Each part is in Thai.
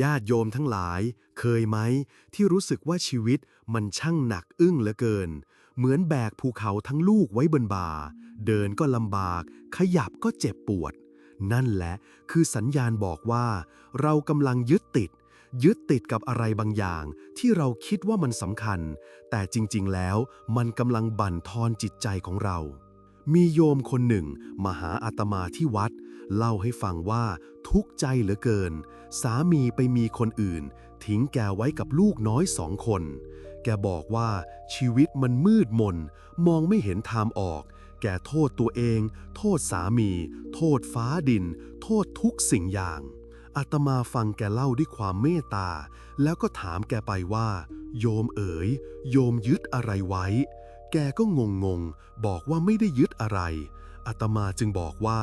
ญาติโยมทั้งหลาย เคยไหม ที่รู้สึกว่าชีวิตมันช่างหนักอึ้งเหลือเกิน เหมือนแบกภูเขาทั้งลูกไว้บนบ่า เดินก็ลำบาก ขยับก็เจ็บปวด นั่นแหละคือสัญญาณบอกว่า เรากำลังยึดติด ยึดติดกับอะไรบางอย่าง ที่เราคิดว่ามันสำคัญ แต่จริงๆแล้วมันกำลังบั่นทอนจิตใจของเรา มีโยมคนหนึ่งมาหาอาตมาที่วัด เล่าให้ฟังว่าทุกข์ใจเหลือเกิน สามีไปมีคนอื่น ทิ้งแกไว้กับลูกน้อยสองคน แกบอกว่าชีวิตมันมืดมน มองไม่เห็นทางออก แกโทษตัวเอง โทษสามี โทษฟ้าดิน โทษทุกสิ่งอย่างอาตมาฟังแกเล่าด้วยความเมตตา แล้วก็ถามแกไปว่า โยมเอ๋ย โยมยึดอะไรไว้ แกก็งงงบอกว่าไม่ได้ยึดอะไรอาตมาจึงบอกว่า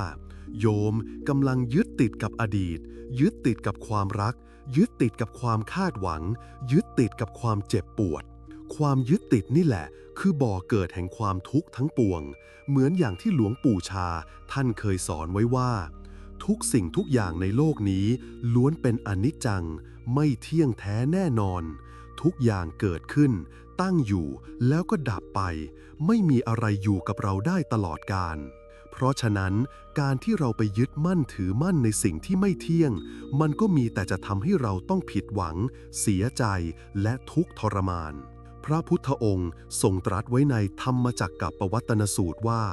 โยมกำลังยึดติดกับอดีต ยึดติดกับความรัก ยึดติดกับความคาดหวัง ยึดติดกับความเจ็บปวด ความยึดติดนี่แหละ คือบ่อเกิดแห่งความทุกข์ทั้งปวง เหมือนอย่างที่หลวงปู่ชา ท่านเคยสอนไว้ว่า ทุกสิ่งทุกอย่างในโลกนี้ ล้วนเป็นอนิจจัง ไม่เที่ยงแท้แน่นอน ทุกอย่างเกิดขึ้น ตั้งอยู่แล้วก็ดับไป ไม่มีอะไรอยู่กับเราได้ตลอดกาล เพราะฉะนั้นการที่เราไปยึดมั่นถือมั่นในสิ่งที่ไม่เที่ยง มันก็มีแต่จะทำให้เราต้องผิดหวัง เสียใจและทุกข์ทรมาน พระพุทธองค์ทรงตรัสไว้ในธรรมจักรกับปวัตนสูตรว่า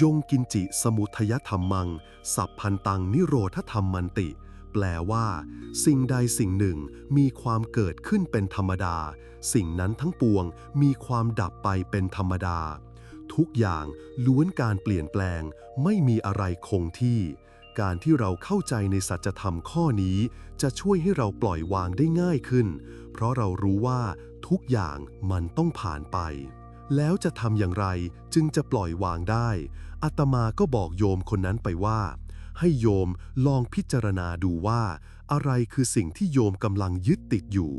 ยงกินจิสมุทยธรรมัง สัพพันตังนิโรธธรรมมันติ แปลว่า สิ่งใดสิ่งหนึ่งมีความเกิดขึ้นเป็นธรรมดา สิ่งนั้นทั้งปวงมีความดับไปเป็นธรรมดา ทุกอย่างล้วนการเปลี่ยนแปลง ไม่มีอะไรคงที่ การที่เราเข้าใจในสัจธรรมข้อนี้ จะช่วยให้เราปล่อยวางได้ง่ายขึ้น เพราะเรารู้ว่าทุกอย่างมันต้องผ่านไป แล้วจะทำอย่างไรจึงจะปล่อยวางได้อาตมาก็บอกโยมคนนั้นไปว่า ให้โยมลองพิจารณาดูว่า อะไรคือสิ่งที่โยมกำลังยึดติดอยู่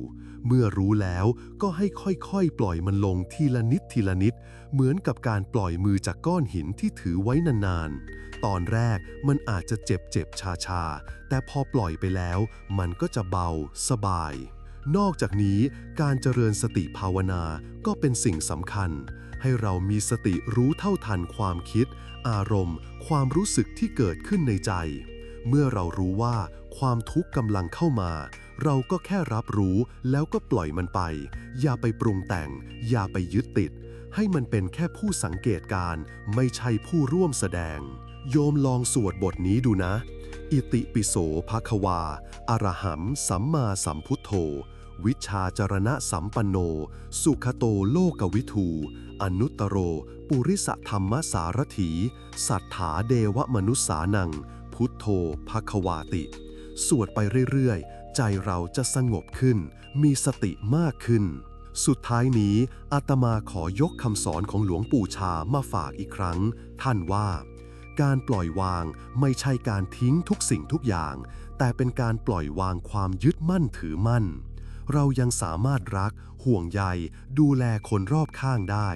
เมื่อรู้แล้วก็ให้ค่อยๆ ปล่อยมันลงทีละนิดทีละนิด เหมือนกับการปล่อยมือจากก้อนหินที่ถือไว้นานๆ ตอนแรกมันอาจจะเจ็บเจ็บชาชาๆแต่พอปล่อยไปแล้ว มันก็จะเบาสบาย นอกจากนี้การเจริญสติภาวนาก็เป็นสิ่งสำคัญ ให้เรามีสติรู้เท่าทันความคิด อารมณ์ ความรู้สึกที่เกิดขึ้นในใจ เมื่อเรารู้ว่าความทุกข์กำลังเข้ามา เราก็แค่รับรู้แล้วก็ปล่อยมันไป อย่าไปปรุงแต่ง อย่าไปยึดติด ให้มันเป็นแค่ผู้สังเกตการณ์ไม่ใช่ผู้ร่วมแสดง โยมลองสวดบทนี้ดูนะ อิติปิโสภควาอรหัม สัมมาสัมพุทโธ วิชาจรณะสัมปันโน สุขโตโลกวิทู อนุตตโร ปุริสธรรมสารถี สัทธาเดวมนุษสานัง พุทโธภควาติ สวดไปเรื่อยๆ ใจเราจะสงบขึ้น มีสติมากขึ้น สุดท้ายนี้อาตมาขอยกคำสอนของหลวงปู่ชามาฝากอีกครั้ง ท่านว่าการปล่อยวางไม่ใช่การทิ้งทุกสิ่งทุกอย่าง แต่เป็นการปล่อยวางความยึดมั่นถือมั่น เรายังสามารถรัก ห่วงใย ดูแลคนรอบข้างได้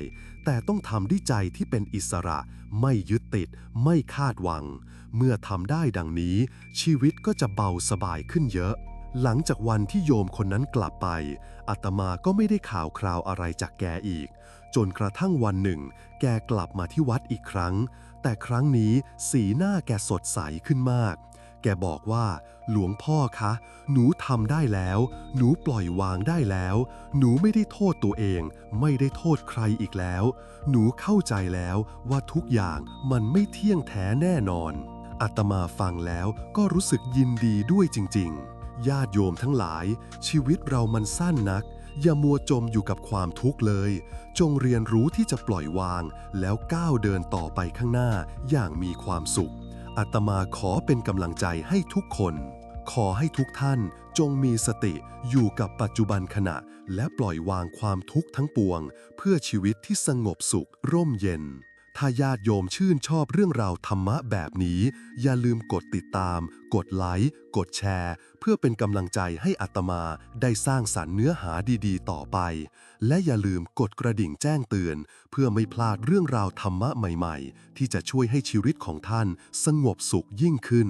แต่ต้องทำด้วยใจที่เป็นอิสระ ไม่ยึดติด ไม่คาดหวัง เมื่อทำได้ดังนี้ ชีวิตก็จะเบาสบายขึ้นเยอะ หลังจากวันที่โยมคนนั้นกลับไปอาตมาก็ไม่ได้ข่าวคราวอะไรจากแกอีก จนกระทั่งวันหนึ่ง แกกลับมาที่วัดอีกครั้ง แต่ครั้งนี้สีหน้าแกสดใสขึ้นมาก แกบอกว่า หลวงพ่อคะ หนูทำได้แล้ว หนูปล่อยวางได้แล้ว หนูไม่ได้โทษตัวเอง ไม่ได้โทษใครอีกแล้ว หนูเข้าใจแล้วว่าทุกอย่างมันไม่เที่ยงแท้แน่นอนอาตมาฟังแล้วก็รู้สึกยินดีด้วยจริง ๆ ญาติโยมทั้งหลาย ชีวิตเรามันสั้นนัก อย่ามัวจมอยู่กับความทุกข์เลย จงเรียนรู้ที่จะปล่อยวาง แล้วก้าวเดินต่อไปข้างหน้าอย่างมีความสุข อาตมาขอเป็นกำลังใจให้ทุกคน ขอให้ทุกท่านจงมีสติอยู่กับปัจจุบันขณะ และปล่อยวางความทุกข์ทั้งปวง เพื่อชีวิตที่สงบสุขร่มเย็น ถ้าญาติโยมชื่นชอบเรื่องราวธรรมะแบบนี้ อย่าลืมกดติดตาม กดไลค์ กดแชร์ เพื่อเป็นกำลังใจให้อัตมาได้สร้างสรรค์เนื้อหาดีๆ ต่อไป และอย่าลืมกดกระดิ่งแจ้งเตือน เพื่อไม่พลาดเรื่องราวธรรมะใหม่ ๆ ที่จะช่วยให้ชีวิตของท่านสงบสุขยิ่งขึ้น